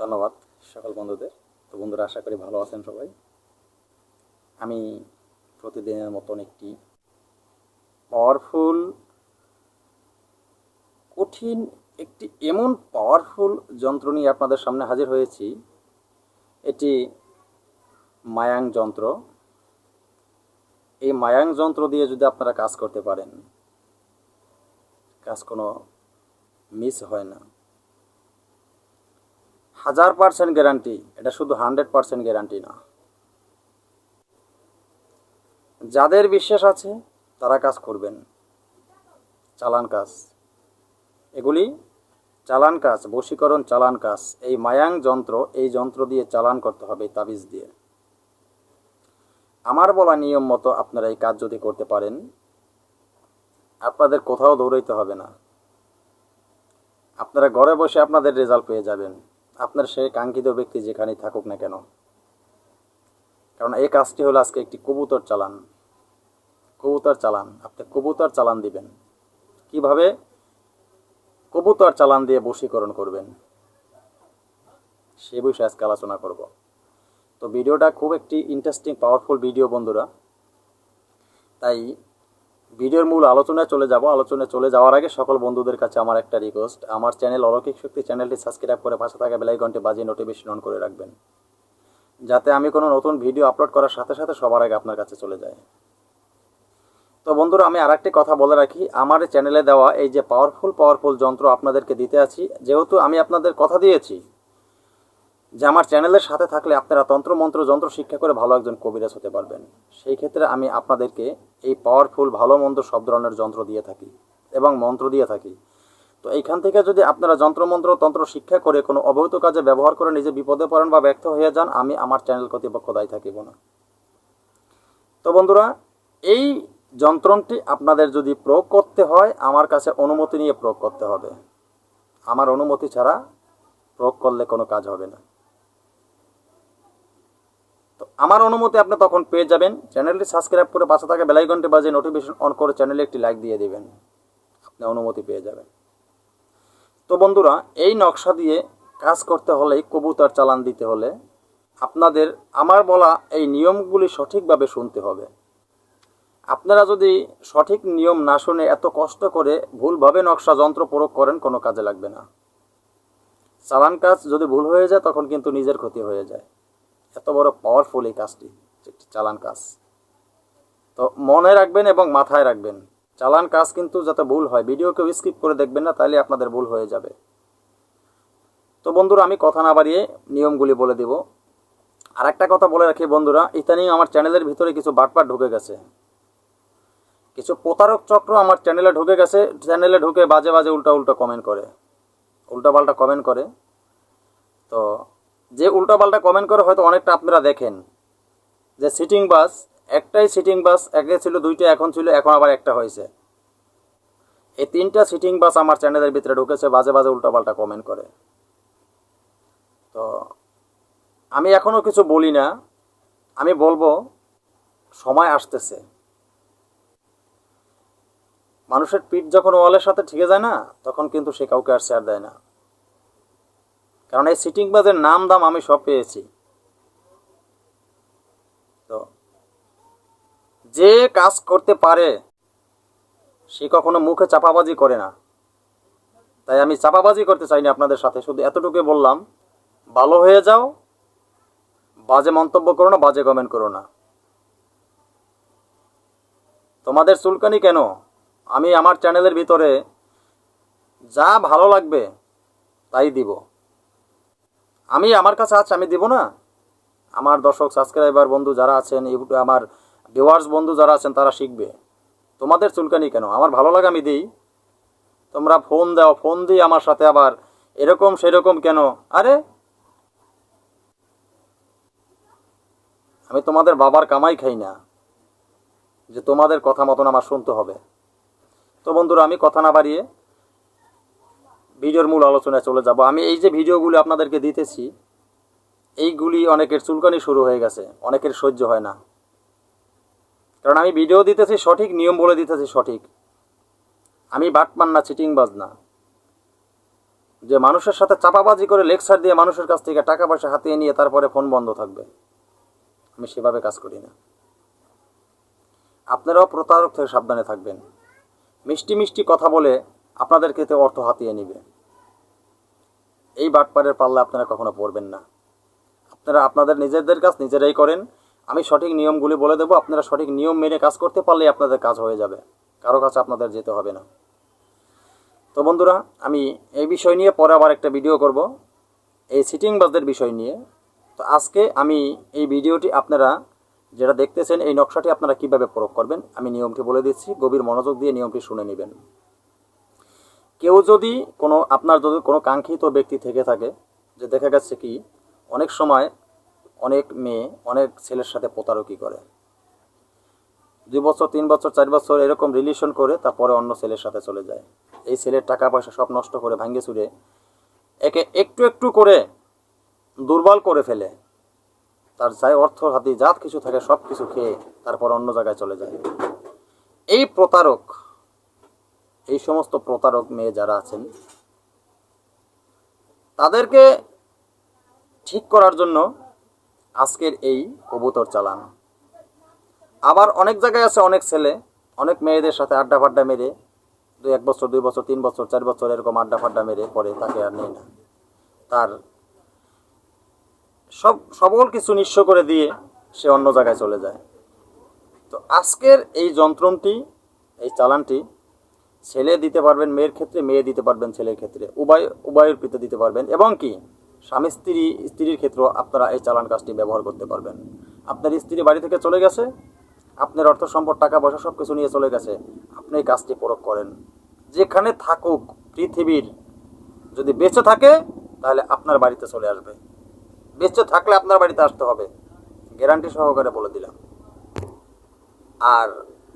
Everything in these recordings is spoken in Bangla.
ধন্যবাদ সকল বন্ধুদের। তো বন্ধুরা, আশা করি ভালো আছেন সবাই। আমি প্রতিদিনের মতন একটি পাওয়ারফুল কঠিন, একটি এমন পাওয়ারফুল যন্ত্র নিয়ে আপনাদের সামনে হাজির হয়েছি। এটি মায়াং যন্ত্র। এই মায়াং যন্ত্র দিয়ে যদি আপনারা কাজ করতে পারেন, কাজ কোনো মিস হয় না। হাজার পার্সেন্ট গ্যারান্টি এটা শুধু হান্ড্রেড পার্সেন্ট গ্যারান্টি না। যাদের বিশ্বাস আছে, তারা কাজ করবেন। চালান কাজ। এগুলি চালান কাজ, বশীকরণ চালান কাজ। এই মায়াং যন্ত্র, এই যন্ত্র দিয়ে চালান করতে হবে তাবিজ দিয়ে। আমার বলা নিয়ম মতো আপনারা এই কাজ যদি করতে পারেন, আপনাদের কোথাও দৌড়াইতে হবে না। আপনারা ঘরে বসে আপনাদের রেজাল্ট পেয়ে যাবেন। আপনার সেই কাঙ্ক্ষিত ব্যক্তি যেখানেই থাকুক না কেন। কারণ এই কাজটি হলো আজকে একটি কবুতর চালান। কবুতর চালান, আপনি কবুতর চালান দিবেন। কীভাবে? কবুতর চালান দিয়ে বশীকরণ করবেন। সে বিষয়ে আজকে আলোচনা করব। তো ভিডিওটা খুব একটি ইন্টারেস্টিং পাওয়ারফুল ভিডিও বন্ধুরা। তাই ভিডিওর মূল আলোচনায় চলে যাব। আলোচনায় চলে যাওয়ার আগে সকল বন্ধুদের কাছে আমার একটা রিকোয়েস্ট আমার চ্যানেল অলৌকিক শক্তি চ্যানেলটি সাবস্ক্রাইব করে পাশে থাকা বেলাই ঘন্টে বাজিয়ে নোটিফিকেশন অন করে রাখবেন। যাতে আমি কোনো নতুন ভিডিও আপলোড করার সাথে সাথে সবার আগে আপনার কাছে চলে যায়। তো বন্ধুরা, আমি আরেকটি কথা বলে রাখি। আমার চ্যানেলে দেওয়া এই যে পাওয়ারফুল পাওয়ারফুল যন্ত্র আপনাদেরকে দিতে আছি। যেহেতু আমি আপনাদের কথা দিয়েছি যে আমার চ্যানেলের সাথে থাকলে আপনারা তন্ত্র, মন্ত্র, যন্ত্র শিক্ষা করে ভালো একজন কবিরাজ হতে পারবেন। সেই ক্ষেত্রে আমি আপনাদেরকে এই পাওয়ারফুল ভালো, মন্দ সব ধরনের যন্ত্র দিয়ে থাকি এবং মন্ত্র দিয়ে থাকি। তো এইখান থেকে যদি আপনারা যন্ত্রমন্ত্র তন্ত্র শিক্ষা করে কোনো অবৈধ কাজে ব্যবহার করে নিজে বিপদে পড়েন বা ব্যর্থ হয়ে যান, আমি আমার চ্যানেল কর্তৃপক্ষ দায়ী থাকিব না। তো বন্ধুরা, এই যন্ত্রটি আপনাদের যদি প্রয়োগ করতে হয়, আমার কাছে অনুমতি নিয়ে প্রয়োগ করতে হবে। আমার অনুমতি ছাড়া প্রয়োগ করলে কোনো কাজ হবে না। আমার অনুমতি আপনি তখন পেয়ে যাবেন। চ্যানেলটি সাবস্ক্রাইব করে পাশে থাকা বেলাইকনটি বাজে নোটিফিকেশন অন করে চ্যানেলে একটি লাইক দিয়ে দেবেন। আপনি অনুমতি পেয়ে যাবেন। তো বন্ধুরা, এই নকশা দিয়ে কাজ করতে হলে, কবুতর চালান দিতে হলে আপনাদের আমার বলা এই নিয়মগুলি সঠিকভাবে শুনতে হবে। আপনারা যদি সঠিক নিয়ম না শুনে এত কষ্ট করে ভুলভাবে নকশা যন্ত্র প্রয়োগ করেন, কোনো কাজে লাগবে না। চালান কাজ যদি ভুল হয়ে যায়, তখন কিন্তু নিজের ক্ষতি হয়ে যায়। এত বড় পাওয়ারফুল এই কাজটি একটি চালান কাজ। তো মনে রাখবেন এবং মাথায় রাখবেন, চালান কাজ কিন্তু যাতে ভুল হয় ভিডিও কেউ স্কিপ করে দেখবেন না তাহলে আপনাদের ভুল হয়ে যাবে। তো বন্ধুরা, আমি কথা না বাড়িয়ে নিয়মগুলি বলে দিব। আর একটা কথা বলে রাখি বন্ধুরা ইতানি আমার চ্যানেলের ভিতরে কিছু বাটপাট ঢুকে গেছে। কিছু প্রতারক চক্র আমার চ্যানেলে ঢুকে গেছে, চ্যানেলে ঢুকে বাজে বাজে উল্টা উল্টা কমেন্ট করে। উল্টা পাল্টা কমেন্ট করে। তো যে উল্টা পাল্টা কমেন্ট করে হয়তো অনেকটা আপনারা দেখেন। যে সিটিং বাস একটাই সিটিং বাস আগে ছিল, দুইটা এখন ছিল, এখন আবার একটা হয়েছে। এই তিনটা সিটিং বাস আমার চ্যানেলের ভিতরে ঢুকেছে, বাজে বাজে উল্টা পাল্টা কমেন্ট করে। তো আমি এখনও কিছু বলি না, আমি বলব, সময় আসতেছে। মানুষের পিঠ যখন ওয়ালের সাথে ঠিকে যায় না, তখন কিন্তু সে কাউকে আর শেয়ার দেয় না। কারণ এই সিটিং বাজের নাম দাম আমি সব পেয়েছি। তো, যে কাজ করতে পারে, সে কখনো মুখে চাপাবাজি করে না। তাই আমি চাপাবাজি করতে চাইনি আপনাদের সাথে, শুধু এতটুকুই বললাম, ভালো হয়ে যাও, বাজে মন্তব্য করো না, বাজে কমেন্ট করো না। তোমাদের চুলকানি কেন? আমি আমার চ্যানেলের ভিতরে যা ভালো লাগবে, তাই দিব। আমি আমার কাছে আছে, আমি দিব না। আমার দর্শক সাবস্ক্রাইবার বন্ধু যারা আছেন, ইউটিউবে, আমার ভিউয়ার্স বন্ধু যারা আছেন, তারা শিখবে। তোমাদের চুলকানি কেন? আমার ভালো লাগে আমি দিই। তোমরা ফোন দাও ফোন দিয়ে আমার সাথে আবার এরকম, সেরকম কেন? আরে! আমি তোমাদের বাবার কামাই খাই না, যে তোমাদের কথা মতন আমার শুনতে হবে। তো বন্ধুরা, আমি কথা না বাড়িয়ে ভিডিওর মূল আলোচনায় চলে যাব। আমি এই যে ভিডিওগুলি আপনাদেরকে দিতেছি, এইগুলি অনেকের চুলকানি শুরু হয়ে গেছে, অনেকের সহ্য হয় না। কারণ আমি ভিডিও দিতেছি সঠিক, নিয়ম বলে দিতেছি সঠিক। আমি বাটমান না, চিটিং বাজ না। যে মানুষের সাথে চাপাবাজি করে লেকচার দিয়ে মানুষের কাছ থেকে টাকা পয়সা হাতিয়ে নিয়ে তারপরে ফোন বন্ধ থাকবে, আমি সেভাবে কাজ করি না। আপনারাও প্রতারক থেকে সাবধানে থাকবেন। মিষ্টি মিষ্টি কথা বলে আপনাদের ক্ষেত্রে অর্থ হাতিয়ে নিবে। এই বাটপারের পাল্লা আপনারা কখনো পড়বেন না। আপনারা আপনাদের নিজেদের কাজ নিজেরাই করেন। আমি সঠিক নিয়মগুলি বলে দেবো। আপনারা সঠিক নিয়ম মেনে কাজ করতে পারলেই আপনাদের কাজ হয়ে যাবে। কারও কাছে আপনাদের যেতে হবে না। তো বন্ধুরা, আমি এই বিষয় নিয়ে পরে আবার একটা ভিডিও করব। এই সিটিং বাসদের বিষয় নিয়ে। তো আজকে আমি এই ভিডিওটি আপনারা যেটা দেখতেছেন, এই নকশাটি আপনারা কীভাবে প্রয়োগ করবেন, আমি নিয়মটি বলে দিচ্ছি। গভীর মনোযোগ দিয়ে নিয়মটি শুনে নেবেন। কেউ যদি কোনো, আপনার যদি কোনো কাঙ্ক্ষিত ব্যক্তি থেকে থাকে, যে দেখা গেছে কি, অনেক সময় অনেক মেয়ে অনেক ছেলের সাথে প্রতারকি করে। দুই বছর, তিন বছর, চার বছর এরকম রিলেশন করে, তারপরে অন্য ছেলের সাথে চলে যায়। এই ছেলের টাকা পয়সা সব নষ্ট করে, ভাঙ্গে চুরে, একে একটু একটু করে দুর্বল করে ফেলে। তার যাই অর্থ, হাতি, জাত কিছু থাকে সব কিছু খেয়ে তারপর অন্য জায়গায় চলে যায়। এই প্রতারক এই সমস্ত প্রতারক মেয়ে যারা আছেন, তাদেরকে ঠিক করার জন্য আজকের এই কবুতর চালান। আবার অনেক জায়গায় আছে অনেক ছেলে, অনেক মেয়েদের সাথে আড্ডা ফাড্ডা মেরে, দুই এক বছর, দুই বছর, তিন বছর, চার বছর এরকম আড্ডা ফাড্ডা মেরে পরে তাকে আর নেই না। তার সব সকল কিছু নিঃস্ব করে দিয়ে সে অন্য জায়গায় চলে যায়। তো আজকের এই যন্ত্রণটি, এই চালানটি ছেলে দিতে পারবেন, মেয়ের ক্ষেত্রে মেয়ে দিতে পারবেন ছেলের ক্ষেত্রে। উভয়, উভয়ের পিতে দিতে পারবেন। এবং কি? স্বামী, স্ত্রী, স্ত্রীর ক্ষেত্রেও আপনারা এই চালান কাজটি ব্যবহার করতে পারবেন। আপনার স্ত্রী বাড়ি থেকে চলে গেছে, আপনার অর্থ সম্পদ, টাকা পয়সা সব কিছু নিয়ে চলে গেছে, আপনি এই কাজটি প্রয়োগ করেন। যেখানে থাকুক, পৃথিবীর যদি বেঁচে থাকে, তাহলে আপনার বাড়িতে চলে আসবে। বেঁচে থাকলে আপনার বাড়িতে আসতে হবে। গ্যারান্টি সহকারে বলে দিলাম। আর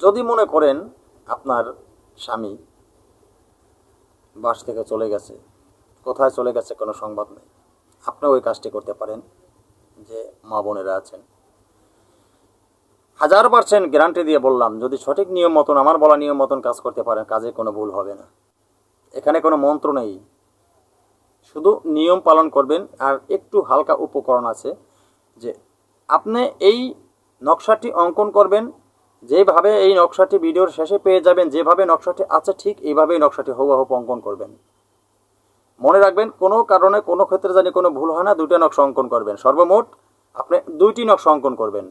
যদি মনে করেন আপনার স্বামী বাস থেকে চলে গেছে। কোথায় চলে গেছে কোনো সংবাদ নেই। আপনি ওই কাজটি করতে পারেন যে মা বোনেরা আছেন। হাজার পার্সেন্ট গ্যারান্টি দিয়ে বললাম, যদি সঠিক নিয়ম মতন, আমার বলা নিয়ম মতন কাজ করতে পারেন, কাজে কোনো ভুল হবে না। এখানে কোনো মন্ত্র নেই। শুধু নিয়ম পালন করবেন আর একটু হালকা উপকরণ আছে যে আপনি এই নকশাটি অঙ্কন করবেন যেভাবে এই নকশাটি ভিডিওর শেষে পেয়ে যাবেন, যেভাবে নকশাটি আছে, ঠিক এইভাবেই নকশাটি হুবহুব অঙ্কন করবেন। মনে রাখবেন, কোনো কারণে, কোনো ক্ষেত্রে জানি কোনো ভুল হয় না, দুইটা নকশা অঙ্কন করবেন। সর্বমোট আপনি দুইটি নকশা অঙ্কন করবেন।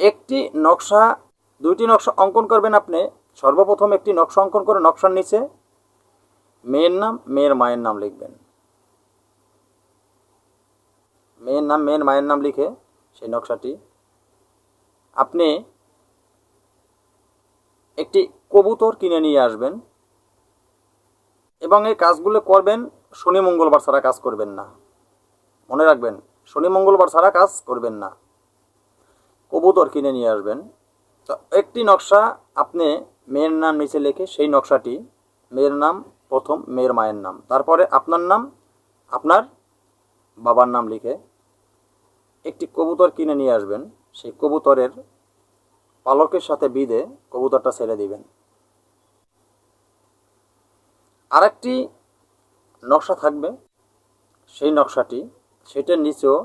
একটি নকশা, দুইটি নকশা অঙ্কন করবেন আপনি। সর্বপ্রথম একটি নকশা অঙ্কন করে নকশার নিচে মেয়ের নাম, মেয়ের মায়ের নাম লিখবেন। মেয়ের নাম, মেয়ের মায়ের নাম লিখে সেই নকশাটি আপনি একটি কবুতর কিনে নিয়ে আসবেন এবং এই কাজগুলো করবেন, শনি, মঙ্গলবার ছাড়া কাজ করবেন না। মনে রাখবেন, শনি, মঙ্গলবার ছাড়া কাজ করবেন না। কবুতর কিনে নিয়ে আসবেন। তো একটি নকশা আপনি মেয়ের নাম নিচে লিখে সেই নকশাটি, মেয়ের নাম প্রথম, মেয়ের মায়ের নাম। তারপরে আপনার নাম, আপনার বাবার নাম লিখে একটি কবুতর কিনে নিয়ে আসবেন। সেই কবুতরের পালকের সাথে বিধে কবুতরটা ছেড়ে দিবেন। আরেকটি নকশা থাকবে। সেই নকশাটি সেটার নিচেও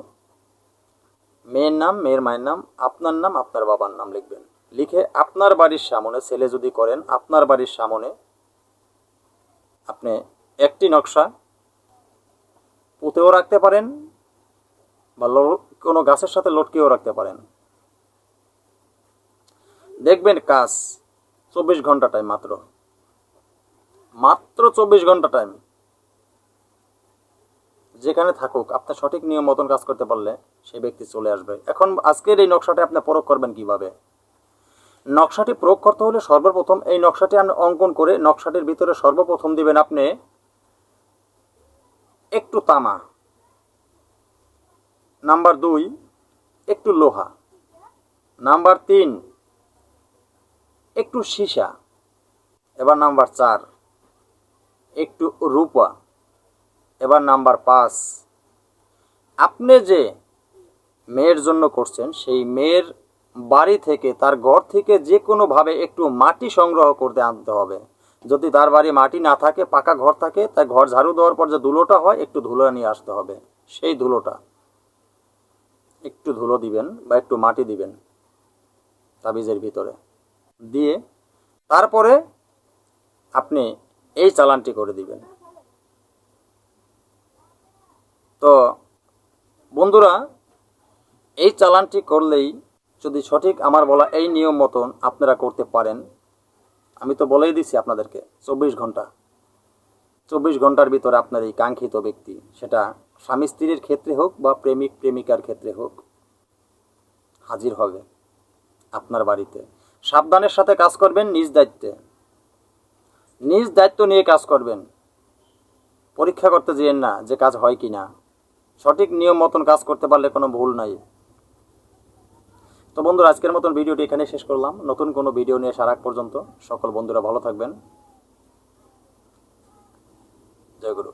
মেয়ের নাম, মেয়ের মায়ের নাম, আপনার নাম, আপনার বাবার নাম লিখবেন। লিখে আপনার বাড়ির সামনে ছেলে যদি করেন, আপনার বাড়ির সামনে আপনি একটি নকশা পুঁতেও রাখতে পারেন বা কোনো গাছের সাথে লটকেও রাখতে পারেন। দেখবেন কাজ চব্বিশ ঘণ্টা টাইম মাত্র। মাত্র চব্বিশ ঘণ্টা টাইম যেখানে থাকুক, আপনার সঠিক নিয়ম মতন কাজ করতে পারলে সেই ব্যক্তি চলে আসবে। এখন আজকের এই নকশাটি আপনি প্রয়োগ করবেন কীভাবে? নকশাটি প্রয়োগ করতে হলে সর্বপ্রথম এই নকশাটি আপনি অঙ্কন করে নকশাটির ভিতরে সর্বপ্রথম দিবেন আপনি একটু তামা। নাম্বার দুই, একটু লোহা। নাম্বার তিন একটু সীসা, এবার নাম্বার চার। একটু রূপা, এবার নাম্বার পাঁচ। আপনি যে মেয়ের জন্য করছেন, সেই মেয়ের বাড়ি থেকে, তার ঘর থেকে যে কোনোভাবে একটু মাটি সংগ্রহ করতে আনতে হবে। যদি তার বাড়ি মাটি না থাকে, পাকা ঘর থাকে, তাই ঘর ঝাড়ু দেওয়ার পর যে ধুলোটা হয়, একটু ধুলো নিয়ে আসতে হবে। সেই ধুলোটা। একটু ধুলো দিবেন বা একটু মাটি দিবেন তাবিজের ভিতরে। দিয়ে তারপরে আপনি এই চালানটি করে দিবেন। তো বন্ধুরা, এই চালানটি করলেই যদি সঠিক আমার বলা এই নিয়ম মতন আপনারা করতে পারেন, আমি তো বলেই দিছি আপনাদেরকে, চব্বিশ ঘণ্টা। চব্বিশ ঘণ্টার ভিতরে আপনার এই কাঙ্ক্ষিত ব্যক্তি, সেটা স্বামী স্ত্রীর ক্ষেত্রে হোক বা প্রেমিক, প্রেমিকার ক্ষেত্রে হোক, হাজির হবে আপনার বাড়িতে। সাবধানের সাথে কাজ করবেন নিজ দায়িত্বে। নিজ দায়িত্ব নিয়ে কাজ করবেন। পরীক্ষা করতে যেয়েন না যে কাজ হয় কি না। সঠিক নিয়ম মতন কাজ করতে পারলে কোনো ভুল নাই। তো বন্ধুরা, আজকের মতন ভিডিওটি এখানে শেষ করলাম। নতুন কোনো ভিডিও নিয়ে সারাক পর্যন্ত সকল বন্ধুরা ভালো থাকবেন। জয় গুরু।